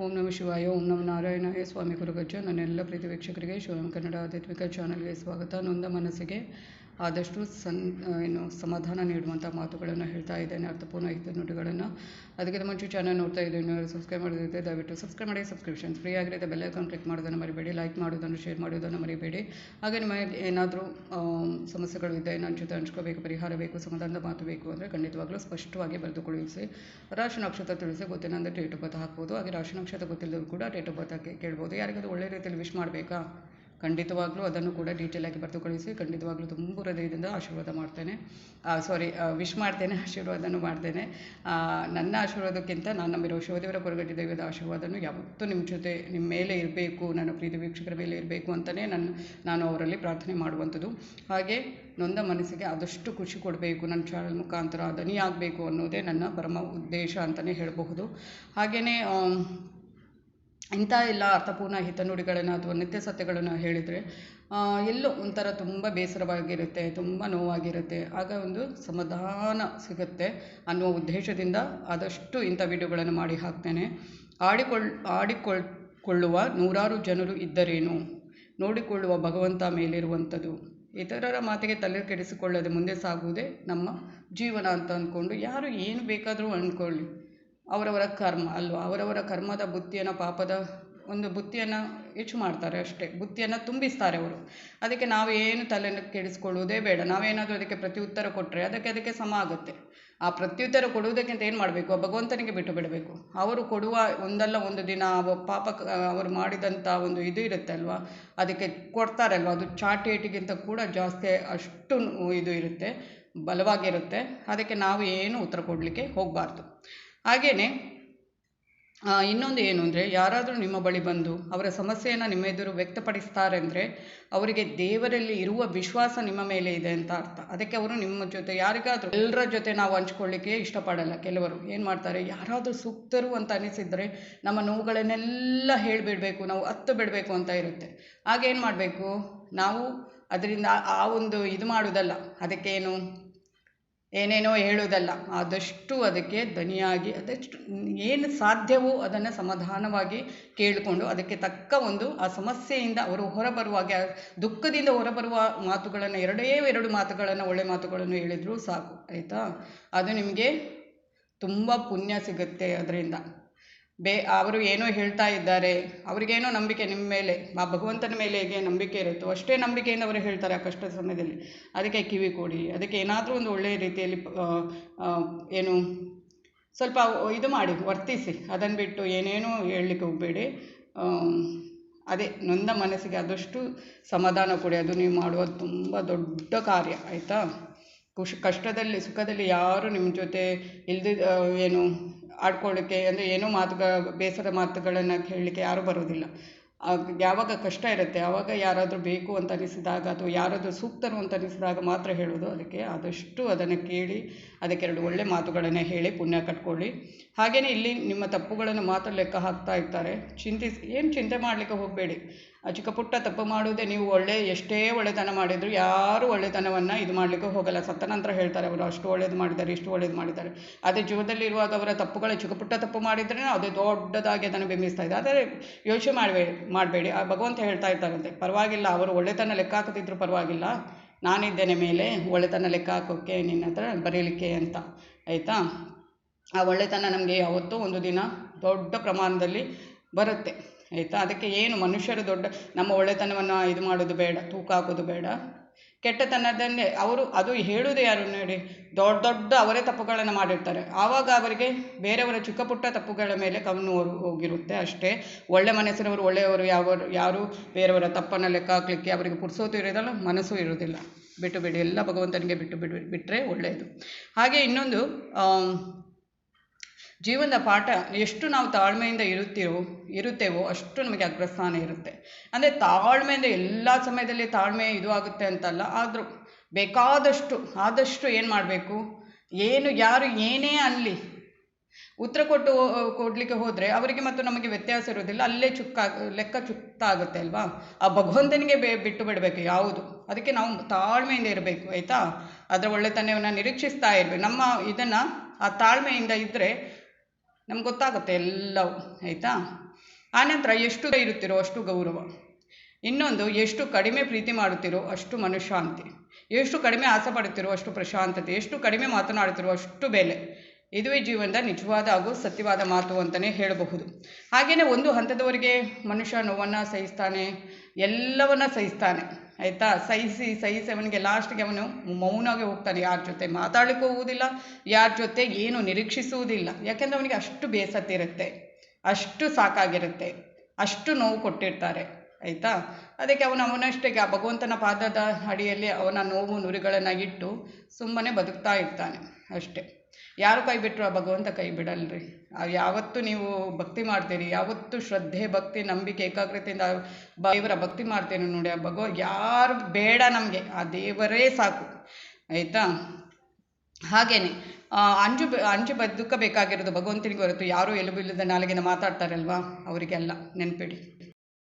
ಓಂ ನಮ ಶಿವಾಯ, ಓಂ ನಮ ನಾರಾಯಣಾಯ ಸ್ವಾಮಿ ಗುರುಗಜ್ಜ, ನನ್ನೆಲ್ಲ ಪ್ರೀತಿ ವೀಕ್ಷಕರಿಗೆ ಶಿವಂ ಕನ್ನಡ ಆಧ್ಯಾತ್ಮಿಕ ಚಾನಲ್ಗೆ ಸ್ವಾಗತ. ನೊಂದ ಮನಸ್ಸಿಗೆ ಆದಷ್ಟು ಸನ್ ಏನು ಸಮಾಧಾನ ನೀಡುವಂಥ ಮಾತುಗಳನ್ನು ಹೇಳ್ತಾ ಇದ್ದೇನೆ, ಅರ್ಥಪೂರ್ಣ ಇದ್ದ ನುಡಿಗಳನ್ನು ಅದಕ್ಕಿಂತ ಮುಂಚೆ ಚಾನಲ್ ನೋಡ್ತಾ ಇದ್ದೇನೆ. ಸಬ್ಸ್ಕ್ರೈಬ್ ಮಾಡೋದಿದೆ ದಯವಿಟ್ಟು ಸಬ್ಸ್ಕ್ರೈಬ್ ಮಾಡಿ ಸಬ್ಸ್ಕ್ರಿಪ್ಷನ್ ಫ್ರೀ ಆಗಿರುತ್ತೆ. ಬೆಲ್ ಐಕಾನ್ ಕ್ಲಿಕ್ ಮಾಡೋದನ್ನು ಮರಿಬೇಡಿ ಲೈಕ್ ಮಾಡೋದನ್ನು ಶೇರ್ ಮಾಡೋದನ್ನು ಮರಿಬೇಡಿ. ಹಾಗೆ ನಿಮಗೆ ಏನಾದರೂ ಸಮಸ್ಯೆಗಳು ಇದೆ ನನ್ನ ಜೊತೆ ಹಂಚ್ಕೋಬೇಕು, ಪರಿಹಾರ ಬೇಕು, ಸಮಾಧಾನದ ಮಾತು ಬೇಕು ಅಂದರೆ ಖಂಡಿತವಾಗ್ಲೂ ಸ್ಪಷ್ಟವಾಗಿ ಬರೆದು ಕಳುಹಿಸಿ ರಾಶಿ ನಕ್ಷತ್ರ ತಿಳಿಸಿ, ಗೊತ್ತಿಲ್ಲ ಡೇಟ್ ಆಫ್ ಬರ್ತ್ ಹಾಕ್ಬೋದು. ಹಾಗೆ ರಾಶಿ ನಕ್ಷತ್ರ ಗೊತ್ತಿಲ್ಲದ್ರು ಕೂಡ ಡೇಟ್ ಆಫ್ ಬರ್ತ್ ಹಾಕಿ ಕೇಳ್ಬೋದು. ಯಾರಿಗಾದ್ರೂ ಒಳ್ಳೆ ರೀತಿಯಲ್ಲಿ ವಿಶ್ ಮಾಡಬೇಕಾ? ಖಂಡಿತವಾಗ್ಲೂ ಅದನ್ನು ಕೂಡ ಡೀಟೇಲ್ ಆಗಿ ಬರೆದು ಕಳಿಸಿ ಖಂಡಿತವಾಗ್ಲೂ ತುಂಬ ಹೃದಯದಿಂದ ಆಶೀರ್ವಾದ ಮಾಡ್ತೇನೆ. ಸಾರಿ ವಿಶ್ ಮಾಡ್ತೇನೆ, ಆಶೀರ್ವಾದನೂ ಮಾಡ್ತೇನೆ. ನನ್ನ ಆಶೀರ್ವಾದಕ್ಕಿಂತ ನಾನು ನಂಬಿರೋ ಶಿವದೇವರ ಕೊರಗಟ್ಟಿ ದೈವದ ಆಶೀರ್ವಾದನೂ ಯಾವತ್ತೂ ನಿಮ್ಮ ಜೊತೆ, ನಿಮ್ಮ ಮೇಲೆ ಇರಬೇಕು, ನನ್ನ ಪ್ರೀತಿ ವೀಕ್ಷಕರ ಮೇಲೆ ಇರಬೇಕು ಅಂತಲೇ ನನ್ನ, ನಾನು ಅವರಲ್ಲಿ ಪ್ರಾರ್ಥನೆ ಮಾಡುವಂಥದ್ದು. ಹಾಗೆ ನೊಂದ ಮನಸ್ಸಿಗೆ ಆದಷ್ಟು ಖುಷಿ ಕೊಡಬೇಕು, ನನ್ನ ಚಾನಲ್ ಮುಖಾಂತರ ಆಗಬೇಕು ಅನ್ನೋದೇ ನನ್ನ ಪರಮ ಉದ್ದೇಶ ಅಂತಲೇ ಹೇಳಬಹುದು. ಹಾಗೆಯೇ ಇಂಥ ಎಲ್ಲ ಅರ್ಥಪೂರ್ಣ ಹಿತನುಡಿಗಳನ್ನು ಅಥವಾ ನಿತ್ಯ ಸತ್ಯಗಳನ್ನು ಹೇಳಿದರೆ ಎಲ್ಲೋ ಒಂಥರ ತುಂಬ ಬೇಸರವಾಗಿರುತ್ತೆ, ತುಂಬ ನೋವಾಗಿರುತ್ತೆ. ಆಗ ಒಂದು ಸಮಾಧಾನ ಸಿಗುತ್ತೆ ಅನ್ನುವ ಉದ್ದೇಶದಿಂದ ಆದಷ್ಟು ಇಂಥ ವಿಡಿಯೋಗಳನ್ನು ಮಾಡಿ ಹಾಕ್ತೇನೆ. ಆಡಿಕೊಳ್, ಆಡಿಕೊಳ್ಕೊಳ್ಳುವ ನೂರಾರು ಜನರು ಇದ್ದರೇನು? ನೋಡಿಕೊಳ್ಳುವ ಭಗವಂತ ಮೇಲಿರುವಂಥದ್ದು. ಇತರರ ಮಾತಿಗೆ ತಲೆ ಕೆಡಿಸಿಕೊಳ್ಳದೆ ಮುಂದೆ ಸಾಗುವುದೇ ನಮ್ಮ ಜೀವನ ಅಂತ ಅಂದ್ಕೊಂಡು ಯಾರು ಏನು ಬೇಕಾದರೂ ಅಂದ್ಕೊಳ್ಳಿ ಅವರವರ ಕರ್ಮ ಅಲ್ವಾ? ಅವರವರ ಕರ್ಮದ ಬುತ್ತಿಯನ್ನು ಪಾಪದ ಒಂದು ಬುತ್ತಿಯನ್ನು ಹೆಚ್ಚು ಮಾಡ್ತಾರೆ ಅಷ್ಟೇ. ಬುತ್ತಿಯನ್ನು ತುಂಬಿಸ್ತಾರೆ ಅವರು. ಅದಕ್ಕೆ ನಾವು ಏನು ತಲೆ ಕೆಡಿಸ್ಕೊಳ್ಳೋದೇ ಬೇಡ. ನಾವೇನಾದರೂ ಅದಕ್ಕೆ ಪ್ರತ್ಯುತ್ತರ ಕೊಟ್ಟರೆ ಅದಕ್ಕೆ ಅದಕ್ಕೆ ಸಮ ಆಗುತ್ತೆ. ಆ ಪ್ರತ್ಯುತ್ತರ ಕೊಡುವುದಕ್ಕಿಂತ ಏನು ಮಾಡಬೇಕು? ಆ ಭಗವಂತನಿಗೆ ಬಿಟ್ಟು ಬಿಡಬೇಕು. ಅವರು ಕೊಡುವ ಒಂದಲ್ಲ ಒಂದು ದಿನ ಪಾಪ ಅವರು ಮಾಡಿದಂಥ ಒಂದು ಇದು ಇರುತ್ತೆ ಅಲ್ವಾ? ಅದಕ್ಕೆ ಕೊಡ್ತಾರಲ್ವ? ಅದು ಚಾಟೇಟಿಗಿಂತ ಕೂಡ ಜಾಸ್ತಿ ಅಷ್ಟು ಇದು ಇರುತ್ತೆ, ಬಲವಾಗಿರುತ್ತೆ. ಅದಕ್ಕೆ ನಾವು ಏನು ಉತ್ತರ ಕೊಡಲಿಕ್ಕೆ ಹೋಗಬಾರ್ದು. ಹಾಗೆಯೇ ಇನ್ನೊಂದು ಏನು ಅಂದರೆ, ಯಾರಾದರೂ ನಿಮ್ಮ ಬಳಿ ಬಂದು ಅವರ ಸಮಸ್ಯೆಯನ್ನು ನಿಮ್ಮ ಎದುರು ವ್ಯಕ್ತಪಡಿಸ್ತಾರೆ ಅಂದರೆ, ಅವರಿಗೆ ದೇವರಲ್ಲಿ ಇರುವ ವಿಶ್ವಾಸ ನಿಮ್ಮ ಮೇಲೆ ಇದೆ ಅಂತ ಅರ್ಥ. ಅದಕ್ಕೆ ಅವರು ನಿಮ್ಮ ಜೊತೆ, ಯಾರಿಗಾದರೂ ಎಲ್ಲರ ಜೊತೆ ನಾವು ಹಂಚ್ಕೊಳ್ಳಿಕ್ಕೆ ಇಷ್ಟಪಡಲ್ಲ. ಕೆಲವರು ಏನು ಮಾಡ್ತಾರೆ, ಯಾರಾದರೂ ಸೂಕ್ತರು ಅಂತ ಅನಿಸಿದರೆ ನಮ್ಮ ನೋವುಗಳನ್ನೆಲ್ಲ ಹೇಳಿಬಿಡಬೇಕು, ನಾವು ಹತ್ತು ಬಿಡಬೇಕು ಅಂತ ಇರುತ್ತೆ. ಆಗೇನು ಮಾಡಬೇಕು? ನಾವು ಅದರಿಂದ ಆ ಒಂದು ಇದು ಮಾಡೋದಲ್ಲ. ಅದಕ್ಕೇನು? ಏನೇನೋ ಹೇಳುವುದಲ್ಲ, ಆದಷ್ಟು ಅದಕ್ಕೆ ದನಿಯಾಗಿ ಅದಷ್ಟು ಏನು ಸಾಧ್ಯವೋ ಅದನ್ನು ಸಮಾಧಾನವಾಗಿ ಕೇಳಿಕೊಂಡು ಅದಕ್ಕೆ ತಕ್ಕ ಒಂದು ಆ ಸಮಸ್ಯೆಯಿಂದ ಅವರು ಹೊರಬರುವಾಗ, ದುಃಖದಿಂದ ಹೊರಬರುವ ಮಾತುಗಳನ್ನು, ಎರಡೇ ಎರಡು ಮಾತುಗಳನ್ನು, ಒಳ್ಳೆ ಮಾತುಗಳನ್ನು ಹೇಳಿದರೂ ಸಾಕು, ಆಯಿತಾ? ಅದು ನಿಮಗೆ ತುಂಬ ಪುಣ್ಯ ಸಿಗುತ್ತೆ ಅದರಿಂದ. ಬೇ, ಅವರು ಏನೋ ಹೇಳ್ತಾ ಇದ್ದಾರೆ. ಅವರಿಗೇನೋ ನಂಬಿಕೆ ನಿಮ್ಮ ಮೇಲೆ, ಆ ಭಗವಂತನ ಮೇಲೆ ಹೇಗೆ ನಂಬಿಕೆ ಇರುತ್ತೋ, ಅಷ್ಟೇ ನಂಬಿಕೆಯಿಂದ ಅವರು ಹೇಳ್ತಾರೆ ಆ ಕಷ್ಟದ ಸಮಯದಲ್ಲಿ. ಅದಕ್ಕೆ ಕಿವಿ ಕೊಡಿ. ಅದಕ್ಕೆ ಏನಾದರೂ ಒಂದು ಒಳ್ಳೆಯ ರೀತಿಯಲ್ಲಿ ಏನು, ಸ್ವಲ್ಪ ಇದು ಮಾಡಿ, ವರ್ತಿಸಿ. ಅದನ್ನು ಬಿಟ್ಟು ಏನೇನೂ ಹೇಳಲಿಕ್ಕೆ ಹೋಗಬೇಡಿ. ಅದೇ, ನೊಂದ ಮನಸ್ಸಿಗೆ ಆದಷ್ಟು ಸಮಾಧಾನ ಕೊಡಿ. ಅದು ನೀವು ಮಾಡುವ ತುಂಬ ದೊಡ್ಡ ಕಾರ್ಯ, ಆಯಿತಾ? ಖುಷಿ, ಕಷ್ಟದಲ್ಲಿ, ಸುಖದಲ್ಲಿ ಯಾರು ನಿಮ್ಮ ಜೊತೆ ಇಲ್ದಿದ್ದ ಏನು ಆಡ್ಕೊಳ್ಳಿಕ್ಕೆ ಅಂದರೆ ಏನೋ ಮಾತು ಬೇಸರ ಮಾತುಗಳನ್ನು ಹೇಳಲಿಕ್ಕೆ ಯಾರೂ ಬರೋದಿಲ್ಲ ಯಾವಾಗ ಕಷ್ಟ ಇರುತ್ತೆ ಆವಾಗ ಯಾರಾದರೂ ಬೇಕು ಅಂತ ಅನಿಸಿದಾಗ ಅಥವಾ ಯಾರಾದರೂ ಸೂಕ್ತರು ಅಂತ ಅನಿಸಿದಾಗ ಮಾತ್ರ ಹೇಳೋದು ಅದಕ್ಕೆ ಆದಷ್ಟು ಅದನ್ನು ಕೇಳಿ, ಅದಕ್ಕೆ ಎರಡು ಒಳ್ಳೆ ಮಾತುಗಳನ್ನು ಹೇಳಿ, ಪುಣ್ಯ ಕಟ್ಕೊಳ್ಳಿ. ಹಾಗೆಯೇ ಇಲ್ಲಿ ನಿಮ್ಮ ತಪ್ಪುಗಳನ್ನು ಮಾತ್ರ ಲೆಕ್ಕ ಹಾಕ್ತಾ ಇರ್ತಾರೆ. ಚಿಂತಿಸಿ, ಏನು ಚಿಂತೆ ಮಾಡಲಿಕ್ಕೆ ಹೋಗಬೇಡಿ. ಚಿಕ್ಕ ಪುಟ್ಟ ತಪ್ಪು ಮಾಡುವುದೇ ನೀವು ಒಳ್ಳೆ, ಎಷ್ಟೇ ಒಳ್ಳೆತನ ಮಾಡಿದರೂ ಯಾರೂ ಒಳ್ಳೆತನವನ್ನು ಇದು ಮಾಡಲಿಕ್ಕೆ ಹೋಗಲ್ಲ. ಸತ್ತ ನಂತರ ಹೇಳ್ತಾರೆ ಅವರು, ಅಷ್ಟು ಒಳ್ಳೇದು ಮಾಡಿದ್ದಾರೆ, ಇಷ್ಟು ಒಳ್ಳೇದು ಮಾಡಿದ್ದಾರೆ. ಅದೇ ಜೀವನದಲ್ಲಿರುವಾಗ ಅವರ ತಪ್ಪುಗಳು ಚಿಕ್ಕ ಪುಟ್ಟ ತಪ್ಪು ಮಾಡಿದ್ರೆ ಅದು ದೊಡ್ಡದಾಗಿ ಅದನ್ನು ಬಿಂಬಿಸ್ತಾ ಇದೆ ಆದರೆ ಯೋಚನೆ ಮಾಡಬೇಡಿ ಮಾಡಬೇಡಿ. ಆ ಭಗವಂತ ಹೇಳ್ತಾ ಇರ್ತಾರಂತೆ ಪರವಾಗಿಲ್ಲ, ಅವರು ಒಳ್ಳೆತನ ಲೆಕ್ಕ ಹಾಕದಿದ್ರು ಪರವಾಗಿಲ್ಲ. ನಾನಿದ್ದೇನೆ ಮೇಲೆ, ಒಳ್ಳೆತನ ಲೆಕ್ಕ ಹಾಕೋಕ್ಕೆ ನಿನ್ನ ಹತ್ರ ಬರೀಲಿಕ್ಕೆ ಅಂತ. ಆಯಿತಾ? ಆ ಒಳ್ಳೆತನ ನಮಗೆ ಯಾವತ್ತೂ ಒಂದು ದಿನ ದೊಡ್ಡ ಪ್ರಮಾಣದಲ್ಲಿ ಬರುತ್ತೆ. ಆಯಿತಾ? ಅದಕ್ಕೆ ಏನು ಮನುಷ್ಯರು ದೊಡ್ಡ, ನಮ್ಮ ಒಳ್ಳೆತನವನ್ನು ಇದು ಮಾಡೋದು ಬೇಡ, ತೂಕ ಹಾಕೋದು ಬೇಡ. ಕೆಟ್ಟತನದನ್ನೇ ಅವರು ಅದು ಹೇಳುವುದು ಯಾರು ನೋಡಿ, ದೊಡ್ಡ ದೊಡ್ಡ ಅವರೇ ತಪ್ಪುಗಳನ್ನು ಮಾಡಿರ್ತಾರೆ. ಆವಾಗ ಅವರಿಗೆ ಬೇರೆಯವರ ಚಿಕ್ಕ ಪುಟ್ಟ ತಪ್ಪುಗಳ ಮೇಲೆ ಕವನು ಹೋಗಿರುತ್ತೆ ಅಷ್ಟೇ. ಒಳ್ಳೆ ಮನಸ್ಸಿನವರು, ಒಳ್ಳೆಯವರು ಯಾವ ಯಾರು ಬೇರೆಯವರ ತಪ್ಪನ್ನು ಲೆಕ್ಕ ಹಾಕಲಿಕ್ಕೆ ಅವರಿಗೆ ಪುರ್ಸೋತು ಇರೋದಲ್ಲ, ಮನಸ್ಸು ಇರೋದಿಲ್ಲ ಬಿಟ್ಟು ಬಿಡಿ, ಎಲ್ಲ ಭಗವಂತನಿಗೆ ಬಿಟ್ಟು ಬಿಡಿ ಬಿಟ್ಟರೆ ಒಳ್ಳೆಯದು. ಹಾಗೆ ಇನ್ನೊಂದು ಜೀವನದ ಪಾಠ ಎಷ್ಟು ನಾವು ತಾಳ್ಮೆಯಿಂದ ಇರುತ್ತೀವೋ ಇರುತ್ತೇವೋ ಅಷ್ಟು ನಮಗೆ ಅಗ್ರಸ್ಥಾನ ಇರುತ್ತೆ. ಅಂದರೆ ತಾಳ್ಮೆಯಿಂದ ಎಲ್ಲ ಸಮಯದಲ್ಲಿ ತಾಳ್ಮೆ ಇದು ಆಗುತ್ತೆ ಅಂತಲ್ಲ, ಆದರೂ ಬೇಕಾದಷ್ಟು, ಆದಷ್ಟು ಏನು ಮಾಡಬೇಕು? ಏನು, ಯಾರು ಏನೇ ಅನ್ನಲಿ ಉತ್ತರ ಕೊಟ್ಟು ಕೊಡಲಿಕ್ಕೆ ಹೋದರೆ ಅವರಿಗೆ ಮತ್ತು ನಮಗೆ ವ್ಯತ್ಯಾಸ ಇರೋದಿಲ್ಲ ಅಲ್ಲೇ ಚುಕ್ಕ, ಲೆಕ್ಕ ಚುಕ್ತ ಆಗುತ್ತೆ ಅಲ್ವಾ? ಆ ಭಗವಂತನಿಗೆ ಬೇ, ಬಿಟ್ಟು ಬಿಡಬೇಕು ಯಾವುದು? ಅದಕ್ಕೆ ನಾವು ತಾಳ್ಮೆಯಿಂದ ಇರಬೇಕು, ಆಯಿತಾ? ಅದರ ಒಳ್ಳೆತನವನ್ನು ನಿರೀಕ್ಷಿಸ್ತಾ ಇರಬೇಕು. ನಮ್ಮ ಇದನ್ನು ಆ ತಾಳ್ಮೆಯಿಂದ ಇದ್ದರೆ ನಮ್ಗೆ ಗೊತ್ತಾಗುತ್ತೆ ಎಲ್ಲವೂ, ಆಯಿತಾ? ಆನಂತರ ಎಷ್ಟು ಇರುತ್ತಿರೋ ಅಷ್ಟು ಗೌರವ. ಇನ್ನೊಂದು, ಎಷ್ಟು ಕಡಿಮೆ ಪ್ರೀತಿ ಮಾಡುತ್ತಿರೋ ಅಷ್ಟು ಮನಃಶಾಂತಿ. ಎಷ್ಟು ಕಡಿಮೆ ಆಸೆ ಪಡುತ್ತಿರೋ ಅಷ್ಟು ಪ್ರಶಾಂತತೆ. ಎಷ್ಟು ಕಡಿಮೆ ಮಾತನಾಡುತ್ತಿರೋ ಅಷ್ಟು ಬೆಲೆ. ಇದುವೇ ಜೀವನದ ನಿಜವಾದ ಹಾಗೂ ಸತ್ಯವಾದ ಮಾತು ಅಂತಲೇ ಹೇಳಬಹುದು. ಹಾಗೆಯೇ ಒಂದು ಹಂತದವರೆಗೆ ಮನುಷ್ಯ ನೋವನ್ನು ಸಹಿಸ್ತಾನೆ, ಎಲ್ಲವನ್ನ ಸಹಿಸ್ತಾನೆ, ಆಯಿತಾ? ಸಹಿಸಿ ಸಹಿಸಿ ಅವನಿಗೆ ಲಾಸ್ಟ್ಗೆ ಅವನು ಮೌನಾಗೆ ಹೋಗ್ತಾನೆ. ಯಾರ ಜೊತೆ ಮಾತಾಡಲಿಕ್ಕೆ ಹೋಗುವುದಿಲ್ಲ, ಯಾರ ಜೊತೆ ಏನು ನಿರೀಕ್ಷಿಸುವುದಿಲ್ಲ. ಯಾಕೆಂದರೆ ಅವನಿಗೆ ಅಷ್ಟು ಬೇಸತ್ತಿರುತ್ತೆ, ಅಷ್ಟು ಸಾಕಾಗಿರುತ್ತೆ, ಅಷ್ಟು ನೋವು ಕೊಟ್ಟಿರ್ತಾರೆ. ಆಯಿತಾ? ಅದಕ್ಕೆ ಅವನು ಅವನಷ್ಟೇ ಆ ಭಗವಂತನ ಪಾದದ ಅಡಿಯಲ್ಲಿ ಅವನ ನೋವು ನುರಿಗಳನ್ನು ಇಟ್ಟು ಸುಮ್ಮನೆ ಬದುಕ್ತಾ ಇರ್ತಾನೆ ಅಷ್ಟೇ. ಯಾರು ಕೈ ಬಿಟ್ಟರು ಆ ಭಗವಂತ ಕೈ ಬಿಡಲ್ರಿ? ಯಾವತ್ತು ನೀವು ಭಕ್ತಿ ಮಾಡ್ತೀರಿ, ಯಾವತ್ತು ಶ್ರದ್ಧೆ, ಭಕ್ತಿ, ನಂಬಿಕೆ, ಏಕಾಗ್ರತೆಯಿಂದ ದೇವರ ಭಕ್ತಿ ಮಾಡ್ತೀನಿ ನೋಡಿ ಆ ಭಗವ, ಯಾರು ಬೇಡ ನಮಗೆ, ಆ ದೇವರೇ ಸಾಕು. ಆಯಿತಾ? ಹಾಗೇನೆ ಅಂಜು ಅಂಜು ಬದುಕಬೇಕಾಗಿರೋದು ಭಗವಂತನಿಗೆ ಹೊರತು ಯಾರೂ ಎಲುಬಿಲ್ಲದ ನಾಲಿಗೆನ ಮಾತಾಡ್ತಾರಲ್ವಾ? ಅವರಿಗೆಲ್ಲ ನೆನಪಿಡಿ.